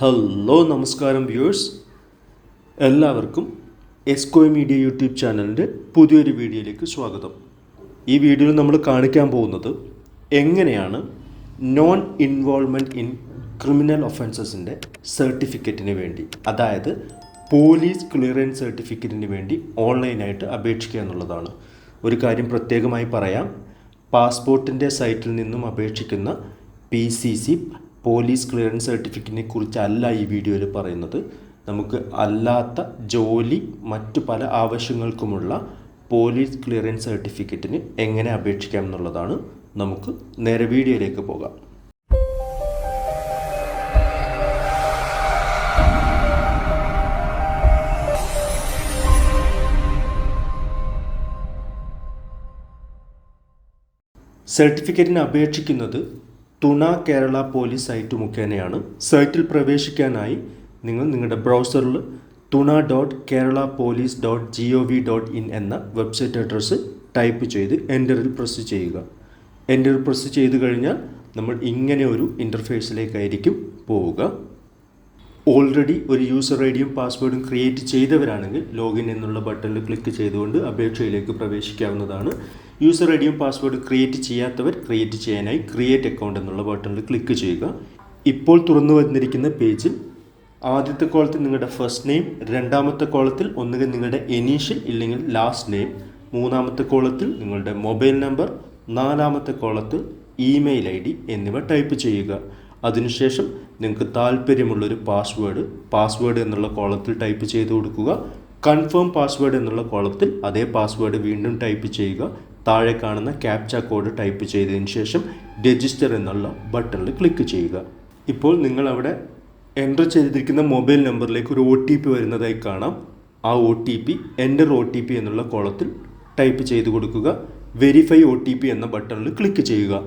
Hello നമസ്കാരം viewers എല്ലാവർക്കും എസ്കോ media YouTube ചാനലിന്റെ പുതിയൊരു വീഡിയോയിലേക്ക് സ്വാഗതം. ഈ വീഡിയോയിൽ നമ്മൾ കാണിക്കാൻ പോകുന്നത് എങ്ങനെയാണ് നോൺ ഇൻവോൾവ്മെന്റ് ഇൻ ക്രിമിനൽ ഒഫൻസസിന്റെ സർട്ടിഫിക്കറ്റിന് വേണ്ടി അതായത് പോലീസ് ക്ലിയറൻസ് സർട്ടിഫിക്കറ്റിന് വേണ്ടി ഓൺലൈനായിട്ട് അപേക്ഷിക്കുക എന്നുള്ളതാണ്. ഒരു കാര്യം പ്രത്യേകമായി പറയാം. പാസ്പോർട്ടിന്റെ സൈറ്റിൽ നിന്നും അപേക്ഷിക്കുന്ന P C C police clearance സർട്ടിഫിക്കറ്റിനെ കുറിച്ചല്ല ഈ വീഡിയോയിൽ പറയുന്നത്. നമുക്ക് അല്ലാത്ത ജോലി മറ്റു പല ആവശ്യങ്ങൾക്കുമുള്ള പോലീസ് ക്ലിയറൻസ് സർട്ടിഫിക്കറ്റിന് എങ്ങനെ അപേക്ഷിക്കാം എന്നുള്ളതാണ് നമുക്ക് നേരെ വീഡിയോയിലേക്ക് പോകാം. സർട്ടിഫിക്കറ്റിന് അപേക്ഷിക്കുന്നത് തുണ കേരള പോലീസ് സൈറ്റ് മുഖേനയാണ് സൈറ്റിൽ പ്രവേശിക്കാനായി നിങ്ങൾ നിങ്ങളുടെ ബ്രൗസറിൽ Thuna dot Kerala police dot G O V dot in എന്ന വെബ്സൈറ്റ് അഡ്രസ്സ് ടൈപ്പ് ചെയ്ത് എന്ററിൽ പ്രസ് ചെയ്യുക. എന്ററിൽ പ്രസ് ചെയ്ത് കഴിഞ്ഞാൽ നമ്മൾ ഇങ്ങനെ ഒരു ഇന്റർഫേസിലേക്കായിരിക്കും പോവുക. ഓൾറെഡി ഒരു യൂസർ ഐ ഡിയും പാസ്വേഡും ക്രിയേറ്റ് ചെയ്തവരാണെങ്കിൽ ലോഗിൻ എന്നുള്ള ബട്ടണിൽ ക്ലിക്ക് ചെയ്തുകൊണ്ട് അപേക്ഷയിലേക്ക് പ്രവേശിക്കാവുന്നതാണ്. യൂസർ ഐ ഡിയും പാസ്വേഡും ക്രിയേറ്റ് ചെയ്യാത്തവർ ക്രിയേറ്റ് ചെയ്യാനായി ക്രിയേറ്റ് അക്കൗണ്ട് എന്നുള്ള ബട്ടണിൽ ക്ലിക്ക് ചെയ്യുക. ഇപ്പോൾ തുറന്നു വന്നിരിക്കുന്ന പേജിൽ ആദ്യത്തെ കോളത്തിൽ നിങ്ങളുടെ ഫസ്റ്റ് നെയിം രണ്ടാമത്തെ കോളത്തിൽ ഒന്നുകിൽ നിങ്ങളുടെ എനീഷ്യൽ ഇല്ലെങ്കിൽ ലാസ്റ്റ് നെയിം മൂന്നാമത്തെ കോളത്തിൽ നിങ്ങളുടെ മൊബൈൽ നമ്പർ നാലാമത്തെ കോളത്തിൽ ഇമെയിൽ ഐ ഡി എന്നിവ ടൈപ്പ് ചെയ്യുക. അതിനുശേഷം നിങ്ങൾക്ക് താല്പര്യമുള്ളൊരു പാസ്വേഡ് പാസ്വേഡ് എന്നുള്ള കോളത്തിൽ ടൈപ്പ് ചെയ്ത് കൊടുക്കുക. കൺഫേം പാസ്വേഡ് എന്നുള്ള കോളത്തിൽ അതേ പാസ്വേഡ് വീണ്ടും ടൈപ്പ് ചെയ്യുക. താഴെ കാണുന്ന ക്യാപ്ച കോഡ് ടൈപ്പ് ചെയ്തതിന് ശേഷം രജിസ്റ്റർ എന്നുള്ള ബട്ടണിൽ ക്ലിക്ക് ചെയ്യുക. ഇപ്പോൾ നിങ്ങൾ അവിടെ എന്റർ ചെയ്തിരിക്കുന്ന മൊബൈൽ നമ്പറിലേക്ക് ഒരു ഒ ടി പി വരുന്നതായി കാണാം. ആ O T P enter O T P എന്നുള്ള കോളത്തിൽ ടൈപ്പ് ചെയ്ത് കൊടുക്കുക. വെരിഫൈ ഒ ടി പി എന്ന ബട്ടണിൽ ക്ലിക്ക് ചെയ്യുക.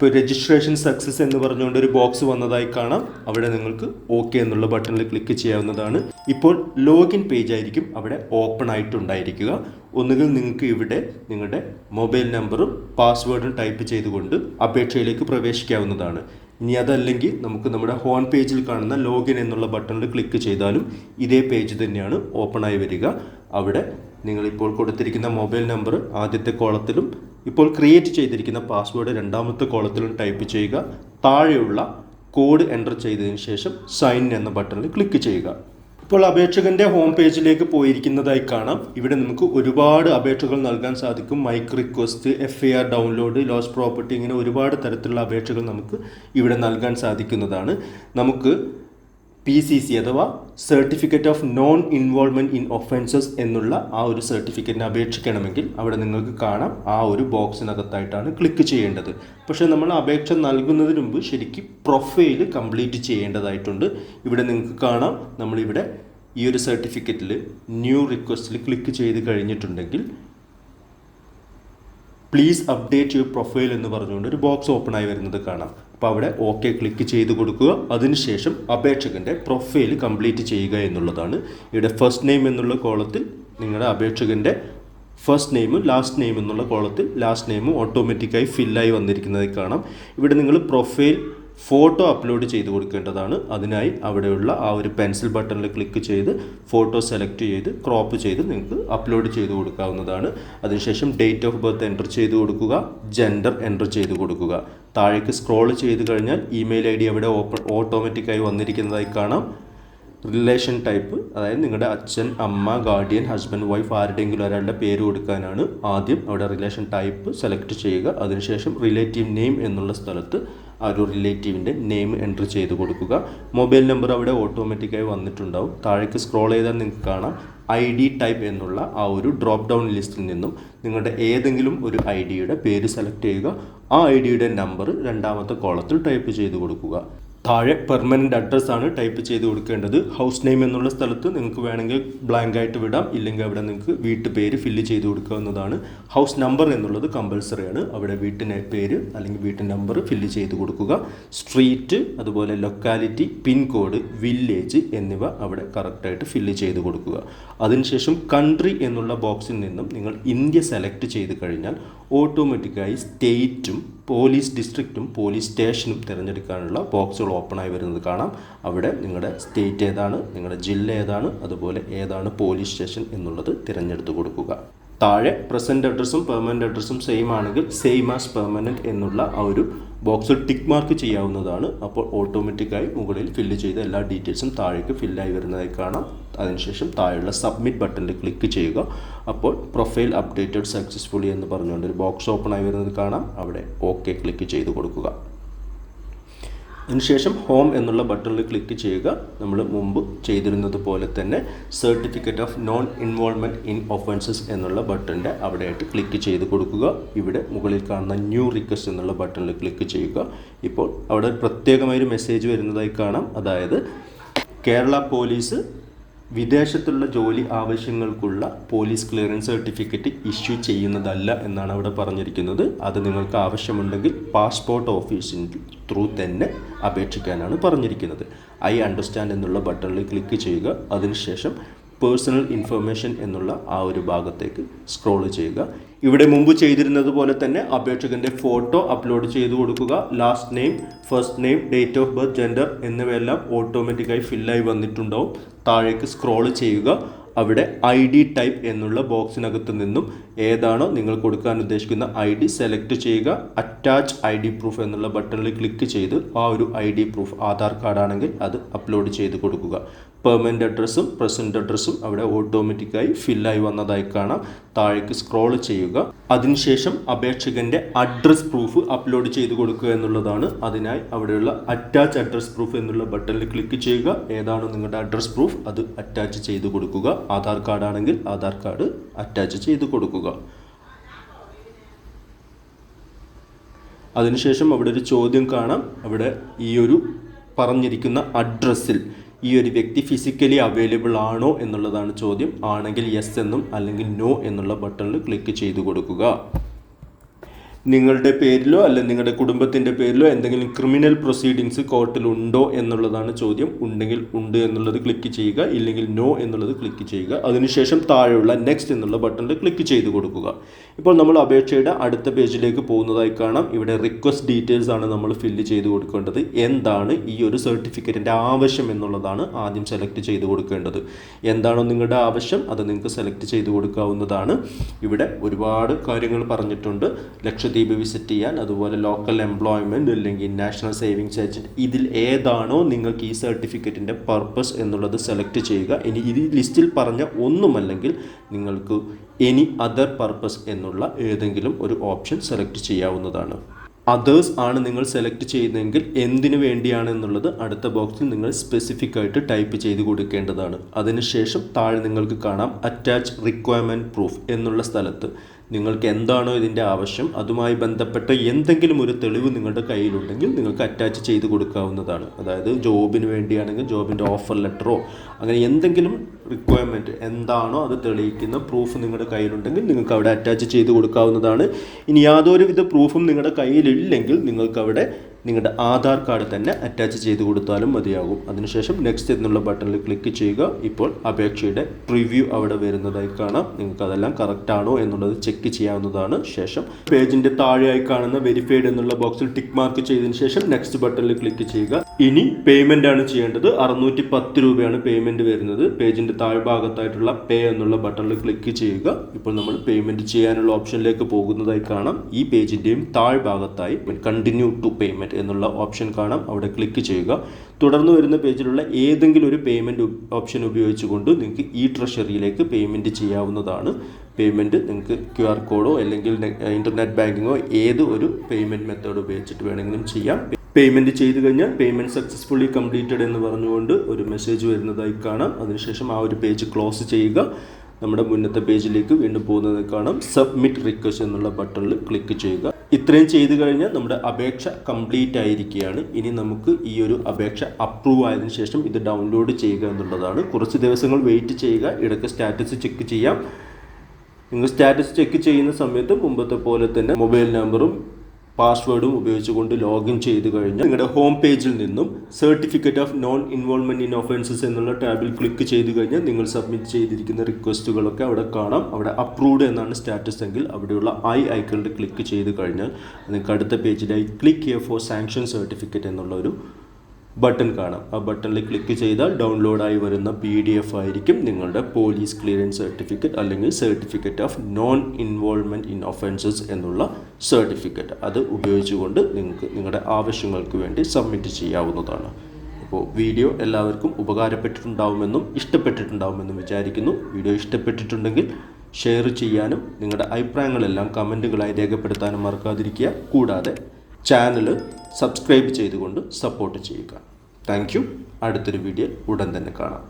ഇപ്പോൾ രജിസ്ട്രേഷൻ സക്സസ് എന്ന് പറഞ്ഞുകൊണ്ട് ഒരു ബോക്സ് വന്നതായി കാണാം. അവിടെ നിങ്ങൾക്ക് ഓക്കെ എന്നുള്ള ബട്ടണിൽ ക്ലിക്ക് ചെയ്യാവുന്നതാണ്. ഇപ്പോൾ ലോഗിൻ പേജ് ആയിരിക്കും അവിടെ ഓപ്പൺ ആയിട്ടുണ്ടായിരിക്കുക. ഒന്നുകിൽ നിങ്ങൾക്ക് ഇവിടെ നിങ്ങളുടെ മൊബൈൽ നമ്പറും പാസ്വേഡും ടൈപ്പ് ചെയ്തുകൊണ്ട് അപേക്ഷയിലേക്ക് പ്രവേശിക്കാവുന്നതാണ്. ഇനി അതല്ലെങ്കിൽ നമുക്ക് നമ്മുടെ ഹോം പേജിൽ കാണുന്ന ലോഗിൻ എന്നുള്ള ബട്ടണിൽ ക്ലിക്ക് ചെയ്താലും ഇതേ പേജ് തന്നെയാണ് ഓപ്പൺ ആയി വരിക. അവിടെ നിങ്ങളിപ്പോൾ കൊടുത്തിരിക്കുന്ന മൊബൈൽ നമ്പർ ആദ്യത്തെ കോളത്തിലും ഇപ്പോൾ ക്രിയേറ്റ് ചെയ്തിരിക്കുന്ന പാസ്വേഡ് രണ്ടാമത്തെ കോളത്തിലും ടൈപ്പ് ചെയ്യുക. താഴെയുള്ള കോഡ് എന്റർ ചെയ്തതിന് ശേഷം സൈൻ എന്ന ബട്ടണിൽ ക്ലിക്ക് ചെയ്യുക. ഇപ്പോൾ അപേക്ഷകന്റെ ഹോം പേജിലേക്ക് പോയിരിക്കുന്നതായി കാണാം. ഇവിടെ നമുക്ക് ഒരുപാട് അപേക്ഷകൾ നൽകാൻ സാധിക്കും. Mike request F I R download lost property ഇങ്ങനെ ഒരുപാട് തരത്തിലുള്ള അപേക്ഷകൾ നമുക്ക് ഇവിടെ നൽകാൻ സാധിക്കുന്നതാണ്. നമുക്ക് പി സി സി അഥവാ certificate of non involvement in offences എന്നുള്ള ആ ഒരു സർട്ടിഫിക്കറ്റിന് അപേക്ഷിക്കണമെങ്കിൽ അവിടെ നിങ്ങൾക്ക് കാണാം ആ ഒരു ബോക്സിനകത്തായിട്ടാണ് ക്ലിക്ക് ചെയ്യേണ്ടത്. പക്ഷേ നമ്മൾ അപേക്ഷ നൽകുന്നതിന് മുമ്പ് ശരിക്കും പ്രൊഫൈൽ കംപ്ലീറ്റ് ചെയ്യേണ്ടതായിട്ടുണ്ട്. ഇവിടെ നിങ്ങൾക്ക് കാണാം നമ്മളിവിടെ ഈ ഒരു സർട്ടിഫിക്കറ്റിൽ ന്യൂ റിക്വസ്റ്റിൽ ക്ലിക്ക് ചെയ്ത് കഴിഞ്ഞിട്ടുണ്ടെങ്കിൽ പ്ലീസ് അപ്ഡേറ്റ് യുവർ പ്രൊഫൈൽ എന്ന് പറഞ്ഞുകൊണ്ട് ഒരു ബോക്സ് ഓപ്പൺ ആയി വരുന്നത് കാണാം. അപ്പോൾ അവിടെ ഓക്കെ ക്ലിക്ക് ചെയ്ത് കൊടുക്കുക. അതിനുശേഷം അപേക്ഷകന്റെ പ്രൊഫൈൽ കംപ്ലീറ്റ് ചെയ്യുക എന്നുള്ളതാണ്. ഇവിടെ ഫസ്റ്റ് നെയിം എന്നുള്ള കോളത്തിൽ നിങ്ങളുടെ അപേക്ഷകന്റെ ഫസ്റ്റ് നെയിമും ലാസ്റ്റ് നെയിം എന്നുള്ള കോളത്തിൽ ലാസ്റ്റ് നെയിമും ഓട്ടോമാറ്റിക്കായി ഫില്ലായി വന്നിരിക്കുന്നത് കാണാം. ഇവിടെ നിങ്ങൾ പ്രൊഫൈൽ ഫോട്ടോ അപ്ലോഡ് ചെയ്ത് കൊടുക്കേണ്ടതാണ്. അതിനായി അവിടെയുള്ള ആ ഒരു പെൻസിൽ ബട്ടണിൽ ക്ലിക്ക് ചെയ്ത് ഫോട്ടോ സെലക്ട് ചെയ്ത് ക്രോപ്പ് ചെയ്ത് നിങ്ങൾക്ക് അപ്ലോഡ് ചെയ്ത് കൊടുക്കാവുന്നതാണ്. അതിനുശേഷം ഡേറ്റ് ഓഫ് ബർത്ത് എന്റർ ചെയ്ത് കൊടുക്കുക. ജെൻഡർ എന്റർ ചെയ്ത് കൊടുക്കുക. താഴേക്ക് സ്ക്രോൾ ചെയ്ത് കഴിഞ്ഞാൽ ഇമെയിൽ ഐ ഡി അവിടെ ഓപ്പൺ ഓട്ടോമാറ്റിക്കായി വന്നിരിക്കുന്നതായി കാണാം. റിലേഷൻ ടൈപ്പ് അതായത് നിങ്ങളുടെ അച്ഛൻ അമ്മ ഗാർഡിയൻ ഹസ്ബൻഡ് വൈഫ് ആരുടെയെങ്കിലും ഒരാളുടെ പേര് കൊടുക്കാനാണ് ആദ്യം അവിടെ റിലേഷൻ ടൈപ്പ് സെലക്ട് ചെയ്യുക. അതിനുശേഷം റിലേറ്റീവ് നെയിം എന്നുള്ള സ്ഥലത്ത് ആ ഒരു റിലേറ്റീവിന്റെ നെയിം എന്റർ ചെയ്ത് കൊടുക്കുക. മൊബൈൽ നമ്പർ അവിടെ ഓട്ടോമാറ്റിക്കായി വന്നിട്ടുണ്ടാവും. താഴേക്ക് സ്ക്രോൾ ചെയ്താൽ നിങ്ങൾക്ക് കാണാം. ഐ ഡി ടൈപ്പ് എന്നുള്ള ആ ഒരു ഡ്രോപ്പ് ഡൗൺ ലിസ്റ്റിൽ നിന്നും നിങ്ങളുടെ ഏതെങ്കിലും ഒരു ഐ ഡിയുടെ പേര് സെലക്ട് ചെയ്യുക. ആ ഐ ഡിയുടെ നമ്പർ രണ്ടാമത്തെ കോളത്തിൽ ടൈപ്പ് ചെയ്ത് കൊടുക്കുക. താഴെ പെർമനന്റ് അഡ്രസ്സാണ് ടൈപ്പ് ചെയ്ത് കൊടുക്കേണ്ടത്. ഹൗസ് നെയിം എന്നുള്ള സ്ഥലത്ത് നിങ്ങൾക്ക് വേണമെങ്കിൽ ബ്ലാങ്ക് ആയിട്ട് വിടാം. ഇല്ലെങ്കിൽ അവിടെ നിങ്ങൾക്ക് വീട്ടുപേര് ഫില്ല് ചെയ്ത് കൊടുക്കാവുന്നതാണ് ഹൗസ് നമ്പർ എന്നുള്ളത് കമ്പൽസറി ആണ്. അവിടെ വീട്ടിന്റെ പേര് അല്ലെങ്കിൽ വീട്ടിന്റെ നമ്പർ ഫില്ല് ചെയ്ത് കൊടുക്കുക. സ്ട്രീറ്റ് അതുപോലെ ലൊക്കാലിറ്റി പിൻകോഡ് വില്ലേജ് എന്നിവ അവിടെ കറക്റ്റായിട്ട് ഫില്ല് ചെയ്ത് കൊടുക്കുക. അതിനുശേഷം കൺട്രി എന്നുള്ള ബോക്സിൽ നിന്നും നിങ്ങൾ ഇന്ത്യ സെലക്ട് ചെയ്ത് കഴിഞ്ഞാൽ ഓട്ടോമാറ്റിക്കായി സ്റ്റേറ്റും പോലീസ് ഡിസ്ട്രിക്റ്റും പോലീസ് സ്റ്റേഷനും തിരഞ്ഞെടുക്കാനുള്ള ബോക്സുകൾ ഓപ്പണായി വരുന്നത് കാണാം. അവിടെ നിങ്ങളുടെ സ്റ്റേറ്റ് ഏതാണ് നിങ്ങളുടെ ജില്ല ഏതാണ് അതുപോലെ ഏതാണ് പോലീസ് സ്റ്റേഷൻ എന്നുള്ളത് തിരഞ്ഞെടുത്ത് കൊടുക്കുക. താഴെ പ്രസന്റ് അഡ്രസ്സും പെർമനന്റ് അഡ്രസ്സും സെയിം ആണെങ്കിൽ സെയിം ആസ് പെർമനന്റ് എന്നുള്ള ആ ഒരു ബോക്സിൽ ടിക്ക് മാർക്ക് ചെയ്യാവുന്നതാണ്. അപ്പോൾ ഓട്ടോമാറ്റിക്കായി മുകളിൽ ഫില്ല് ചെയ്ത എല്ലാ ഡീറ്റെയിൽസും താഴേക്ക് ഫില്ലായി വരുന്നതായി കാണാം. അതിനുശേഷം താഴെയുള്ള സബ്മിറ്റ് ബട്ടണിൽ ക്ലിക്ക് ചെയ്യുക. അപ്പോൾ പ്രൊഫൈൽ അപ്ഡേറ്റഡ് സക്സസ്ഫുള്ളി എന്ന് പറഞ്ഞുകൊണ്ട് ഒരു ബോക്സ് ഓപ്പൺ ആയി വരുന്നത് കാണാം. അവിടെ ഓക്കെ ക്ലിക്ക് ചെയ്ത് കൊടുക്കുക. അതിനുശേഷം ഹോം എന്നുള്ള ബട്ടണിൽ ക്ലിക്ക് ചെയ്യുക. നമ്മൾ മുമ്പ് ചെയ്തിരുന്നത് പോലെ തന്നെ certificate of non involvement in offences എന്നുള്ള ബട്ടണിന്റെ അവിടെയായിട്ട് ക്ലിക്ക് ചെയ്ത് കൊടുക്കുക. ഇവിടെ മുകളിൽ കാണുന്ന ന്യൂ റിക്വസ്റ്റ് എന്നുള്ള ബട്ടണിൽ ക്ലിക്ക് ചെയ്യുക. ഇപ്പോൾ അവിടെ പ്രത്യേകമായൊരു മെസ്സേജ് വരുന്നതായി കാണാം. അതായത് കേരള പോലീസ് വിദേശത്തുള്ള ജോലി ആവശ്യങ്ങൾക്കുള്ള പോലീസ് ക്ലിയറൻസ് സർട്ടിഫിക്കറ്റ് ഇഷ്യൂ ചെയ്യുന്നതല്ല എന്നാണ് അവിടെ പറഞ്ഞിരിക്കുന്നത്. അത് നിങ്ങൾക്ക് ആവശ്യമുണ്ടെങ്കിൽ പാസ്പോർട്ട് ഓഫീസിന്റെ ത്രൂ തന്നെ അപേക്ഷിക്കാനാണ് പറഞ്ഞിരിക്കുന്നത്. ഐ അണ്ടർസ്റ്റാൻഡ് എന്നുള്ള ബട്ടണിൽ ക്ലിക്ക് ചെയ്യുക. അതിനുശേഷം പേഴ്സണൽ ഇൻഫർമേഷൻ എന്നുള്ള ആ ഒരു ഭാഗത്തേക്ക് സ്ക്രോൾ ചെയ്യുക. ഇവിടെ മുമ്പ് ചെയ്തിരുന്നത് പോലെ തന്നെ അപേക്ഷകന്റെ ഫോട്ടോ അപ്ലോഡ് ചെയ്തു കൊടുക്കുക. Last name first name date of birth gender എന്നിവയെല്ലാം ഓട്ടോമാറ്റിക്കായി ഫില്ലായി വന്നിട്ടുണ്ടാവും. താഴേക്ക് സ്ക്രോൾ ചെയ്യുക. അവിടെ ഐ ഡി ടൈപ്പ് എന്നുള്ള ബോക്സിനകത്ത് നിന്നും ഏതാണോ നിങ്ങൾ കൊടുക്കാൻ ഉദ്ദേശിക്കുന്ന ഐ ഡി സെലക്ട് ചെയ്യുക. അറ്റാച്ച് ഐ ഡി പ്രൂഫ് എന്നുള്ള ബട്ടണിൽ ക്ലിക്ക് ചെയ്ത് ആ ഒരു ഐ ഡി പ്രൂഫ് ആധാർ കാർഡാണെങ്കിൽ അത് അപ്ലോഡ് ചെയ്ത് കൊടുക്കുക. പെർമനന്റ് അഡ്രസ്സും പ്രസന്റ് അഡ്രസ്സും അവിടെ ഓട്ടോമാറ്റിക്കായി ഫില്ലായി വന്നതായി കാണാം. താഴേക്ക് സ്ക്രോൾ ചെയ്യുക. അതിനുശേഷം അപേക്ഷകന്റെ അഡ്രസ് പ്രൂഫ് അപ്ലോഡ് ചെയ്ത് കൊടുക്കുക എന്നുള്ളതാണ്. അതിനായി അവിടെയുള്ള അറ്റാച്ച് അഡ്രസ് പ്രൂഫ് എന്നുള്ള ബട്ടണിൽ ക്ലിക്ക് ചെയ്യുക. ഏതാണ് നിങ്ങളുടെ അഡ്രസ് പ്രൂഫ് അത് അറ്റാച്ച് ചെയ്ത് കൊടുക്കുക. ആധാർ കാർഡ് ആണെങ്കിൽ ആധാർ കാർഡ് അറ്റാച്ച് ചെയ്ത് കൊടുക്കുക. അതിനുശേഷം അവിടെ ഒരു ചോദ്യം കാണാം. അവിടെ ഈ ഒരു പറഞ്ഞിരിക്കുന്ന അഡ്രസ്സിൽ ഈ ഒരു വ്യക്തി ഫിസിക്കലി അവൈലബിൾ ആണോ എന്നുള്ളതാണ് ചോദ്യം. ആണെങ്കിൽ യെസ് എന്നും അല്ലെങ്കിൽ നോ എന്നുള്ള ബട്ടണിൽ ക്ലിക്ക് ചെയ്തു കൊടുക്കുക. നിങ്ങളുടെ പേരിലോ അല്ലെ നിങ്ങളുടെ കുടുംബത്തിന്റെ പേരിലോ എന്തെങ്കിലും ക്രിമിനൽ പ്രൊസീഡിങ്സ് കോർട്ടിൽ ഉണ്ടോ എന്നുള്ളതാണ് ചോദ്യം. ഉണ്ടെങ്കിൽ ഉണ്ട് എന്നുള്ളത് ക്ലിക്ക് ചെയ്യുക. ഇല്ലെങ്കിൽ നോ എന്നുള്ളത് ക്ലിക്ക് ചെയ്യുക. അതിനുശേഷം താഴെയുള്ള നെക്സ്റ്റ് എന്നുള്ള ബട്ടണിൽ ക്ലിക്ക് ചെയ്ത് കൊടുക്കുക. ഇപ്പോൾ നമ്മൾ അപേക്ഷയുടെ അടുത്ത പേജിലേക്ക് പോകുന്നതായി കാണാം. ഇവിടെ റിക്വസ്റ്റ് ഡീറ്റെയിൽസ് ആണ് നമ്മൾ ഫില്ല് ചെയ്ത് കൊടുക്കേണ്ടത്. എന്താണ് ഈ ഒരു സർട്ടിഫിക്കറ്റിന്റെ ആവശ്യം എന്നുള്ളതാണ് ആദ്യം സെലക്ട് ചെയ്ത് കൊടുക്കേണ്ടത്. എന്താണോ നിങ്ങളുടെ ആവശ്യം അത് നിങ്ങൾക്ക് സെലക്ട് ചെയ്ത് കൊടുക്കാവുന്നതാണ്. ഇവിടെ ഒരുപാട് കാര്യങ്ങൾ പറഞ്ഞിട്ടുണ്ട്. ലക്ഷദ്വീപ് വിസിറ്റ് ചെയ്യാൻ അതുപോലെ ലോക്കൽ എംപ്ലോയ്മെന്റ് അല്ലെങ്കിൽ നാഷണൽ സേവിങ്സ് ഏജന്റ് ഇതിൽ ഏതാണോ നിങ്ങൾക്ക് ഈ സർട്ടിഫിക്കറ്റിന്റെ പർപ്പസ് എന്നുള്ളത് സെലക്ട് ചെയ്യുക. ഇനി ഈ ലിസ്റ്റിൽ പറഞ്ഞ ഒന്നുമല്ലെങ്കിൽ നിങ്ങൾക്ക് എനി അതർ പർപ്പസ് എന്നുള്ള ഏതെങ്കിലും ഒരു ഓപ്ഷൻ സെലക്ട് ചെയ്യാവുന്നതാണ്. അതേഴ്സ് ആണ് നിങ്ങൾ സെലക്ട് ചെയ്യുന്നതെങ്കിൽ എന്തിനു വേണ്ടിയാണെന്നുള്ളത് അടുത്ത ബോക്സിൽ നിങ്ങൾ സ്പെസിഫിക് ആയിട്ട് ടൈപ്പ് ചെയ്ത് കൊടുക്കേണ്ടതാണ്. അതിനുശേഷം താഴെ നിങ്ങൾക്ക് കാണാം അറ്റാച്ച് റിക്വയർമെന്റ് പ്രൂഫ് എന്നുള്ള സ്ഥലത്ത്. നിങ്ങൾക്ക് എന്താണോ ഇതിന്റെ ആവശ്യം അതുമായി ബന്ധപ്പെട്ട എന്തെങ്കിലും ഒരു തെളിവ് നിങ്ങളുടെ കയ്യിലുണ്ടെങ്കിൽ നിങ്ങൾക്ക് അറ്റാച്ച് ചെയ്ത് കൊടുക്കാവുന്നതാണ്. അതായത് ജോബിന് വേണ്ടിയാണെങ്കിൽ ജോബിന്റെ ഓഫർ ലെറ്ററോ അങ്ങനെ എന്തെങ്കിലും റിക്വയർമെന്റ് എന്താണോ അത് തെളിയിക്കുന്ന പ്രൂഫ് നിങ്ങളുടെ കയ്യിലുണ്ടെങ്കിൽ നിങ്ങൾക്ക് അവിടെ അറ്റാച്ച് ചെയ്ത് കൊടുക്കാവുന്നതാണ്. ഇനി യാതൊരുവിധ പ്രൂഫും നിങ്ങളുടെ കയ്യിലില്ലെങ്കിൽ നിങ്ങൾക്ക് അവിടെ നിങ്ങളുടെ ആധാർ കാർഡ് തന്നെ അറ്റാച്ച് ചെയ്ത് കൊടുത്താലും മതിയാകും. അതിനുശേഷം നെക്സ്റ്റ് എന്നുള്ള ബട്ടണിൽ ക്ലിക്ക് ചെയ്യുക. ഇപ്പോൾ അപേക്ഷയുടെ പ്രിവ്യൂ അവിടെ വരുന്നതായി കാണാം. നിങ്ങൾക്ക് അതെല്ലാം കറക്റ്റ് ആണോ എന്നുള്ളത് ചെക്ക് ചെയ്യാവുന്നതാണ് ശേഷം. പേജിന്റെ താഴെയായി കാണുന്ന വെരിഫൈഡ് എന്നുള്ള ബോക്സിൽ ടിക്ക് മാർക്ക് ചെയ്തതിന് ശേഷം നെക്സ്റ്റ് ബട്ടണിൽ ക്ലിക്ക് ചെയ്യുക. ഇനി പേയ്മെന്റ് ആണ് ചെയ്യേണ്ടത്. അറുന്നൂറ്റി പത്ത് രൂപയാണ് പേയ്മെന്റ് വരുന്നത്. പേജിന്റെ താഴ്ഭാഗത്തായിട്ടുള്ള പേ എന്നുള്ള ബട്ടണിൽ ക്ലിക്ക് ചെയ്യുക. ഇപ്പോൾ നമ്മൾ പേയ്മെന്റ് ചെയ്യാനുള്ള ഓപ്ഷനിലേക്ക് പോകുന്നതായി കാണാം. ഈ പേജിന്റെയും താഴ്ഭാഗത്തായി കണ്ടിന്യൂ ടു പേയ്മെന്റ് എന്നുള്ള ഓപ്ഷൻ കാണാം. അവിടെ ക്ലിക്ക് ചെയ്യുക. തുടർന്ന് വരുന്ന പേജിലുള്ള ഏതെങ്കിലും ഒരു പേയ്മെന്റ് ഓപ്ഷൻ ഉപയോഗിച്ചുകൊണ്ട് നിങ്ങൾക്ക് ഈ ട്രഷറിയിലേക്ക് പേയ്മെന്റ് ചെയ്യാവുന്നതാണ്. പേയ്മെന്റ് നിങ്ങൾക്ക് ക്യു ആർ കോഡോ അല്ലെങ്കിൽ ഇന്റർനെറ്റ് ബാങ്കിങ്ങോ ഏത് ഒരു പേയ്മെന്റ് മെത്തേഡ് ഉപയോഗിച്ചിട്ട് വേണമെങ്കിലും ചെയ്യാം. പേയ്മെന്റ് ചെയ്ത് കഴിഞ്ഞാൽ പേയ്മെന്റ് സക്സസ്ഫുള്ളി കംപ്ലീറ്റഡ് എന്ന് പറഞ്ഞുകൊണ്ട് ഒരു മെസ്സേജ് വരുന്നതായി കാണാം. അതിനുശേഷം ആ ഒരു പേജ് ക്ലോസ് ചെയ്യുക. നമ്മുടെ മുന്നത്തെ പേജിലേക്ക് വീണ്ടും പോകുന്നത് കാണാം. സബ്മിറ്റ് റിക്വസ്റ്റ് എന്നുള്ള ബട്ടണിൽ ക്ലിക്ക് ചെയ്യുക. ഇത്രയും ചെയ്തു കഴിഞ്ഞാൽ നമ്മുടെ അപേക്ഷ കംപ്ലീറ്റ് ആയിരിക്കുകയാണ്. ഇനി നമുക്ക് ഈ ഒരു അപേക്ഷ അപ്രൂവ് ആയതിനു ശേഷം ഇത് ഡൗൺലോഡ് ചെയ്യുക എന്നുള്ളതാണ്. കുറച്ച് ദിവസങ്ങൾ വെയിറ്റ് ചെയ്യുക. ഇടയ്ക്ക് സ്റ്റാറ്റസ് ചെക്ക് ചെയ്യാം. നിങ്ങൾ സ്റ്റാറ്റസ് ചെക്ക് ചെയ്യുന്ന സമയത്ത് മുമ്പത്തെ പോലെ തന്നെ മൊബൈൽ നമ്പറും പാസ്വേഡും ഉപയോഗിച്ചുകൊണ്ട് ലോഗിൻ ചെയ്ത് കഴിഞ്ഞാൽ നിങ്ങളുടെ ഹോം പേജിൽ നിന്നും certificate of non involvement in offences എന്നുള്ള ടാബിൽ ക്ലിക്ക് ചെയ്ത് കഴിഞ്ഞാൽ നിങ്ങൾ സബ്മിറ്റ് ചെയ്തിരിക്കുന്ന റിക്വസ്റ്റുകളൊക്കെ അവിടെ കാണാം. അവിടെ അപ്രൂവ്ഡ് എന്നാണ് സ്റ്റാറ്റസ് എങ്കിൽ അവിടെയുള്ള ഐ ഐക്കണിൽ ക്ലിക്ക് ചെയ്ത് കഴിഞ്ഞാൽ നിങ്ങൾക്ക് അടുത്ത പേജിലായി click here for sanction certificate എന്നുള്ള ഒരു ബട്ടൺ കാണാം. ആ ബട്ടണിൽ ക്ലിക്ക് ചെയ്താൽ ഡൗൺലോഡായി വരുന്ന പി ഡി എഫ് ആയിരിക്കും നിങ്ങളുടെ പോലീസ് ക്ലിയറൻസ് സർട്ടിഫിക്കറ്റ് അല്ലെങ്കിൽ certificate of non involvement in offences എന്നുള്ള സർട്ടിഫിക്കറ്റ്. അത് ഉപയോഗിച്ചുകൊണ്ട് നിങ്ങൾക്ക് നിങ്ങളുടെ ആവശ്യങ്ങൾക്ക് വേണ്ടി സബ്മിറ്റ് ചെയ്യാവുന്നതാണ്. അപ്പോൾ വീഡിയോ എല്ലാവർക്കും ഉപകാരപ്പെട്ടിട്ടുണ്ടാവുമെന്നും ഇഷ്ടപ്പെട്ടിട്ടുണ്ടാവുമെന്നും വിചാരിക്കുന്നു. വീഡിയോ ഇഷ്ടപ്പെട്ടിട്ടുണ്ടെങ്കിൽ ഷെയർ ചെയ്യാനും നിങ്ങളുടെ അഭിപ്രായങ്ങളെല്ലാം കമന്റുകളായി രേഖപ്പെടുത്താനും മറക്കാതിരിക്കുക. കൂടാതെ ചാനൽ സബ്സ്ക്രൈബ് ചെയ്തുകൊണ്ട് സപ്പോർട്ട് ചെയ്യുക. താങ്ക് അടുത്തൊരു വീഡിയോ ഉടൻ തന്നെ കാണാം.